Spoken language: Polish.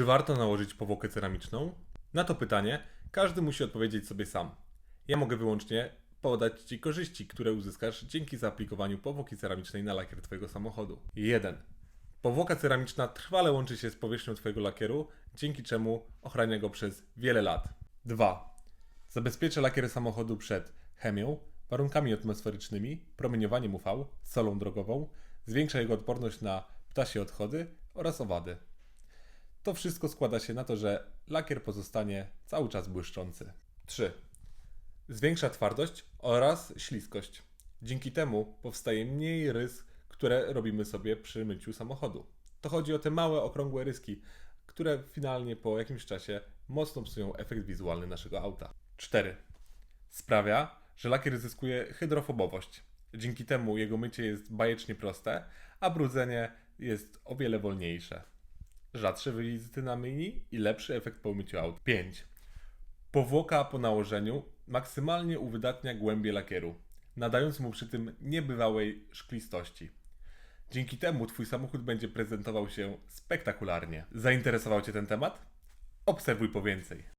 Czy warto nałożyć powłokę ceramiczną? Na to pytanie każdy musi odpowiedzieć sobie sam. Ja mogę wyłącznie podać Ci korzyści, które uzyskasz dzięki zaaplikowaniu powłoki ceramicznej na lakier Twojego samochodu. 1. Powłoka ceramiczna trwale łączy się z powierzchnią Twojego lakieru, dzięki czemu ochrania go przez wiele lat. 2. Zabezpiecza lakier samochodu przed chemią, warunkami atmosferycznymi, promieniowaniem UV, solą drogową, zwiększa jego odporność na ptasie odchody oraz owady. To wszystko składa się na to, że lakier pozostanie cały czas błyszczący. 3. Zwiększa twardość oraz śliskość. Dzięki temu powstaje mniej rys, które robimy sobie przy myciu samochodu. To chodzi o te małe, okrągłe ryski, które finalnie po jakimś czasie mocno psują efekt wizualny naszego auta. 4. Sprawia, że lakier zyskuje hydrofobowość. Dzięki temu jego mycie jest bajecznie proste, a brudzenie jest o wiele wolniejsze. Rzadsze wizyty na myjni i lepszy efekt po umyciu aut. 5. Powłoka po nałożeniu maksymalnie uwydatnia głębię lakieru, nadając mu przy tym niebywałej szklistości. Dzięki temu Twój samochód będzie prezentował się spektakularnie. Zainteresował Cię ten temat? Obserwuj po więcej.